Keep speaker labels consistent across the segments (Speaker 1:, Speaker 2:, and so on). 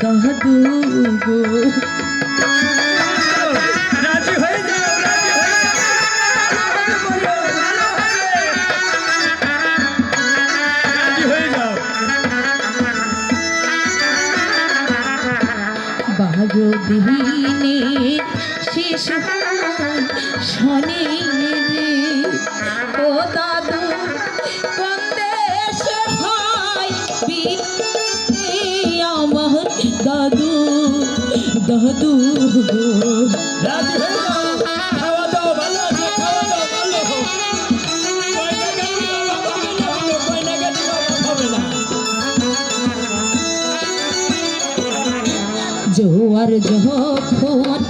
Speaker 1: দাদু গো বারো দিনে শেষ শনি দাদু গো
Speaker 2: রাজি হয়ে যাও খাওয়া দাও ভালো খাওয়া দাও ভালো
Speaker 1: জোয়ার যখন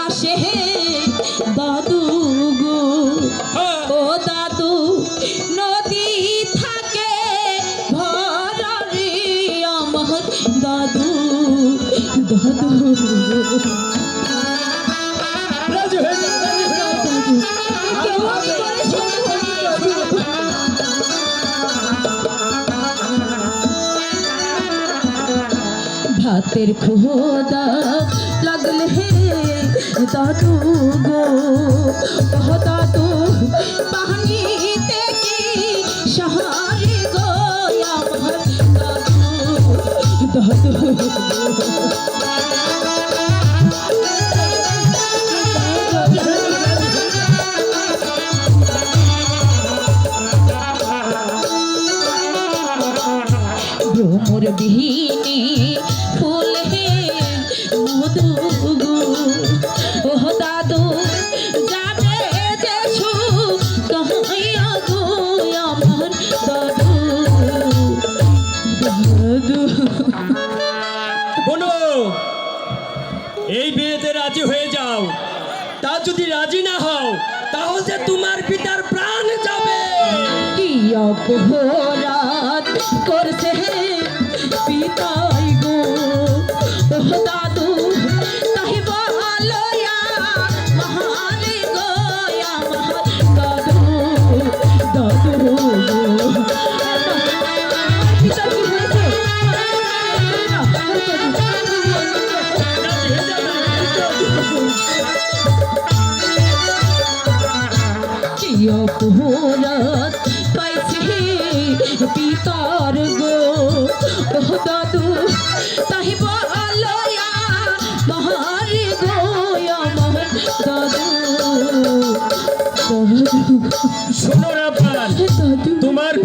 Speaker 1: আসে ভাতের খোদা লাগলে হে দাদু গো। দাদু পানিতে কি সাহারে গো দাদু? দাদু ভ্রমর বিহীনে ফুল হে মধু গো ও দাদু যাবে গো আমার দাদু। দাদু।
Speaker 2: শোনো এই বিয়েতে রাজি হয়ে যাও। তা যদি রাজি না হও তাহলে তোমার পিতার প্রাণ যাবে।
Speaker 1: কি অপরাধ করছে অপরাধ পাইছে পিতার গো? দাদু দাদু
Speaker 2: পাল
Speaker 1: দাদু